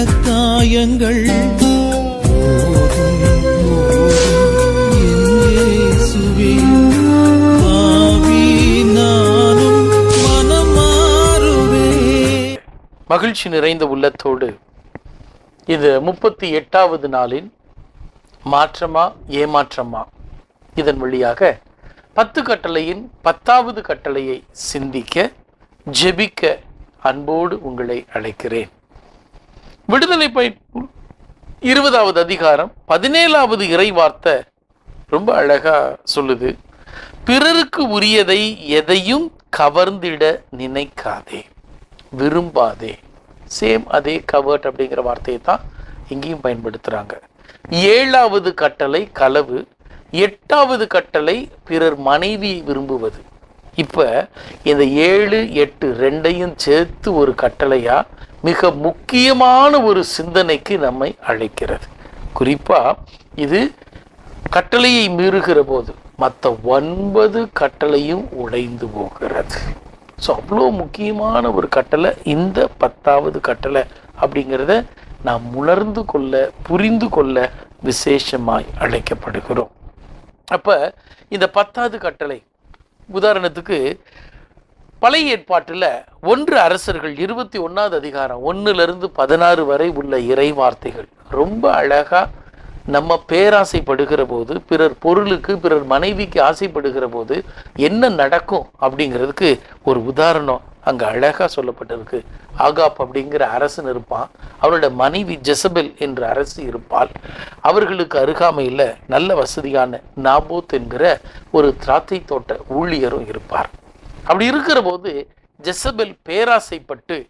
இந்த காயங்கள் மகிழ்ச்சி நிறைந்த உள்ளத்தோடு இது முப்பத்தி எட்டாவது நாளின் மாற்றமா ஏமாற்றமா? இதன் வழியாக பத்து கட்டளையின் பத்தாவது கட்டளையை சிந்திக்க ஜெபிக்க அன்போடு உங்களை அழைக்கிறேன். விடுதலை பயிர் இருபதாவது அதிகாரம் பதினேழாவது இறை வார்த்தை ரொம்ப அழகா சொல்லுது. பிறருக்கு உரியதை எதையும் கவர்ந்திட நினைக்காதே விரும்பாதே. சேம் அதே கவர்ட் அப்படிங்கிற வார்த்தையை தான் இங்கேயும் பயன்படுத்துகிறாங்க ஏழாவது கட்டளை களவு எட்டாவது கட்டளை பிறர் மனைவி விரும்புவது. இப்போ இந்த ஏழு எட்டு ரெண்டையும் சேர்த்து ஒரு கட்டளையாக மிக முக்கியமான ஒரு சிந்தனைக்கு நம்மை அழைக்கிறது. குறிப்பாக இது கட்டளையை மீறுகிற போது மற்ற ஒன்பது கட்டளையும் உடைந்து போகிறது. ஸோ அவ்வளோ முக்கியமான ஒரு கட்டளை இந்த பத்தாவது கட்டளை அப்படிங்கிறத நாம் உணர்ந்து கொள்ள புரிந்து கொள்ள விசேஷமாய் அழைக்கப்படுகிறோம். அப்போ இந்த பத்தாவது கட்டளை உதாரணத்துக்கு பழைய ஏற்பாட்டில் ஒன்று அரசர்கள் இருபத்தி ஒன்றாவது அதிகாரம் ஒன்றுலேருந்து பதினாறு வரை உள்ள இறை வார்த்தைகள். ரொம்ப அழகாக நம்ம பேராசைப்படுகிற போது பிறர் பொருளுக்கு பிறர் மனைவிக்கு ஆசைப்படுகிற போது என்ன நடக்கும் அப்படிங்கிறதுக்கு ஒரு உதாரணம் அங்கே அழகாக சொல்லப்பட்டிருக்கு. ஆகாப் அப்படிங்கிற அரசன் இருப்பான். அவரோட மனைவி ஜெசபெல் என்ற அரசு இருப்பாள். அவர்களுக்கு அருகாமையில் நல்ல வசதியான நாபோத் என்கிற ஒரு திராட்சை தோட்ட ஊழியரும் இருப்பார். அப்படி இருக்கிற போது ஜெசபெல் பேராசைப்பட்டு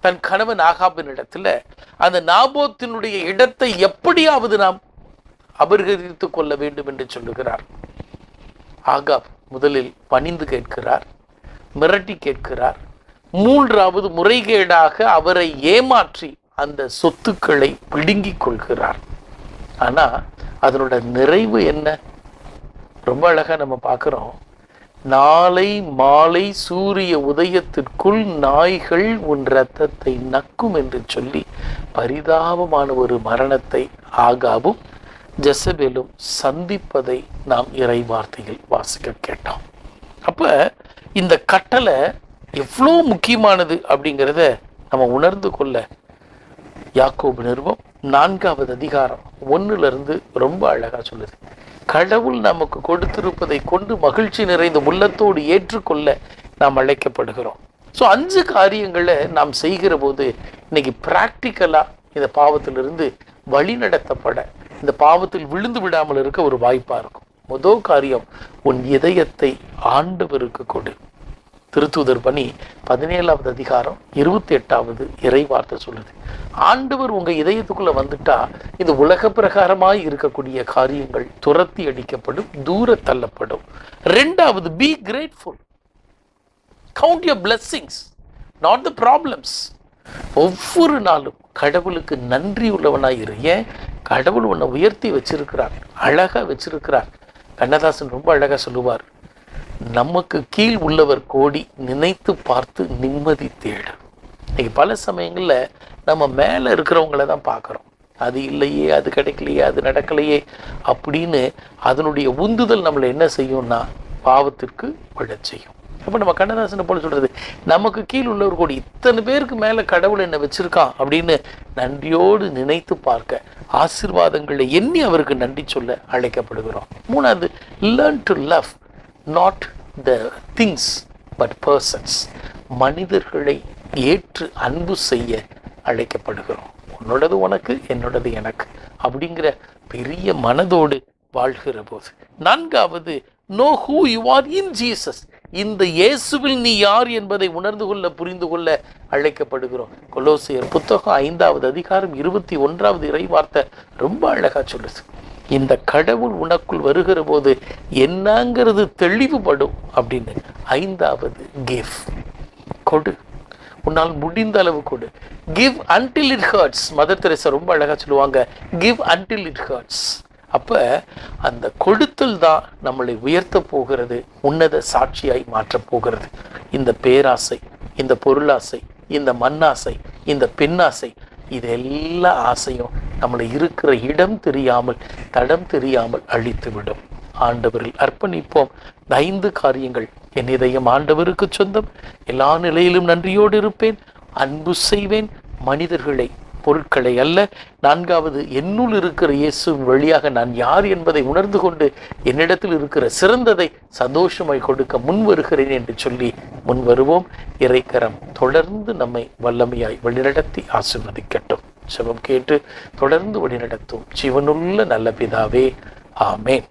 தன் கணவன் ஆகாபின் இடத்துல அந்த நாபோத்தினுடைய இடத்தை எப்படியாவது நாம் அபரிகரித்துக் கொள்ள வேண்டும் என்று சொல்லுகிறார். ஆகாப் முதலில் பணிந்து கேட்கிறார் மிரட்டி கேட்கிறார். மூன்றாவது முறைகேடாக அவரை ஏமாற்றி அந்த சொத்துக்களை பிடுங்கிக் கொள்கிறார். ஆனால் அதனோட நிறைவு என்ன? ரொம்ப அழகாக நம்ம பார்க்குறோம். நாளை மாலை சூரிய உதயத்திற்குள் நாய்கள் உன் இரத்தத்தை நக்கும் என்று சொல்லி பரிதாபமான ஒரு மரணத்தை ஆகாவும் ஜெசபேலும் சந்திப்பதை நாம் இறை வார்த்தையில் வாசிக்க கேட்டோம். அப்ப இந்த கட்டளை எவ்வளோ முக்கியமானது அப்படிங்கிறத நம்ம உணர்ந்து கொள்ள யாக்கோபு நிறுவம் நான்காவது அதிகாரம் ஒண்ணுல இருந்து ரொம்ப அழகா சொல்லுது. கடவுள் நமக்கு கொடுத்திருப்பதை கொண்டு மகிழ்ச்சி நிறைந்த உள்ளத்தோடு ஏற்றுக்கொள்ள நாம் அழைக்கப்படுகிறோம். ஸோ அஞ்சு காரியங்களை நாம் செய்கிற போது இன்னைக்கு ப்ராக்டிக்கலாக இந்த பாவத்திலிருந்து வழி நடத்தப்பட இந்த பாவத்தில் விழுந்து விடாமல் இருக்க ஒரு வாய்ப்பாக இருக்கும். முதல் காரியம் உன் இதயத்தை ஆண்டவருக்கு கொடு. திருத்துதர் பணி பதினேழாவது அதிகாரம் இருபத்தி எட்டாவது இறை வார்த்தை சொல்லுது. ஆண்டவர் உங்கள் இதயத்துக்குள்ளே வந்துட்டா இது உலக பிரகாரமாய் இருக்கக்கூடிய காரியங்கள் துரத்தி அடிக்கப்படும் தூர தள்ளப்படும். ரெண்டாவது be grateful count your blessings not the problems ஒவ்வொரு நாளும் கடவுளுக்கு நன்றி உள்ளவனாக இரு. ஏன்? கடவுள் உன்னை உயர்த்தி வச்சிருக்கிறார் அழகாக வச்சிருக்கிறார். கண்ணதாசன் ரொம்ப அழகாக சொல்லுவார் நமக்கு கீழ் உள்ளவர் கோடி நினைத்து பார்த்து நிம்மதி தேடு. இன்னைக்கு பல சமயங்களில் நம்ம மேலே இருக்கிறவங்கள தான் பார்க்குறோம். அது இல்லையே அது கிடைக்கலையே அது நடக்கலையே அப்படின்னு அதனுடைய உந்துதல் நம்மளை என்ன செய்யும்னா பாவத்திற்கு விழச் செய்யும். அப்போ நம்ம கண்ணதாசனை போல சொல்கிறது நமக்கு கீழ் உள்ளவர் கூட இத்தனை பேருக்கு மேலே கடவுள் என்ன வச்சுருக்கான் அப்படின்னு நன்றியோடு நினைத்து பார்க்க ஆசீர்வாதங்களை எண்ணி அவருக்கு நன்றி சொல்ல அழைக்கப்படுகிறோம். மூணாவது learn to love not the things but persons மனிதர்களை ஏற்று அன்பு செய்ய அழைக்கப்படுகிறோம். உன்னோடது உனக்கு என்னோடது எனக்கு அப்படிங்கிற பெரிய மனதோடு வாழ்கிற போது. நான்காவது know who you are in Jesus இந்த இயேசுவில் நீ யார் என்பதை உணர்ந்து கொள்ள புரிந்து கொள்ள அழைக்கப்படுகிறோம். கொலோசியர் புத்தகம் ஐந்தாவது அதிகாரம் இருபத்தி ஒன்றாவது இறைவார்த்தை ரொம்ப அழகாக சொல்லுது. இந்த கடவுள் உனக்குள் வருகிற போது என்னங்கிறது தெளிவுபடும் அப்படின்னு ஐந்தாவது கிவ் கொடு. உன்னால் முடிந்த அளவு கொடு. Give until it hurts Mother Teresa ரொம்ப அழகாக சொல்லுவாங்க கிவ் அன்டில் இட் ஹர்ட்ஸ் அப்போ அந்த கொடுத்தல் தான் நம்மளை உயர்த்த போகிறது உன்னத சாட்சியாய் மாற்றப் போகிறது. இந்த பேராசை இந்த பொருளாசை இந்த மண்ணாசை இந்த பெண்ணாசை இது எல்லா ஆசையும் நம்மளை இருக்கிற இடம் தெரியாமல் தடம் தெரியாமல் அழித்துவிடும். ஆண்டவரில் அர்ப்பணிப்போம். இந்த ஐந்து காரியங்கள். என் இதயம் ஆண்டவருக்கு சொந்தம். எல்லா நிலையிலும் நன்றியோடு இருப்பேன். அன்பு செய்வேன். மனிதர்களை பொருட்களை அல்ல. நான்காவது என்னுள் இருக்கிற இயேசு வழியாக நான் யார் என்பதை உணர்ந்து கொண்டு என்னிடத்தில் இருக்கிற சிறந்ததை சந்தோஷமாய் கொடுக்க முன் வருகிறேன் என்று சொல்லி முன் வருவோம். இறைக்கரம் தொடர்ந்து நம்மை வல்லமையாய் வழிநடத்தி ஆசிர்வதிக்கட்டும். செபம் கேட்டு தொடர்ந்து வழிநடத்தும் ஜீவனுள்ள நல்ல பிதாவே. ஆமேன்.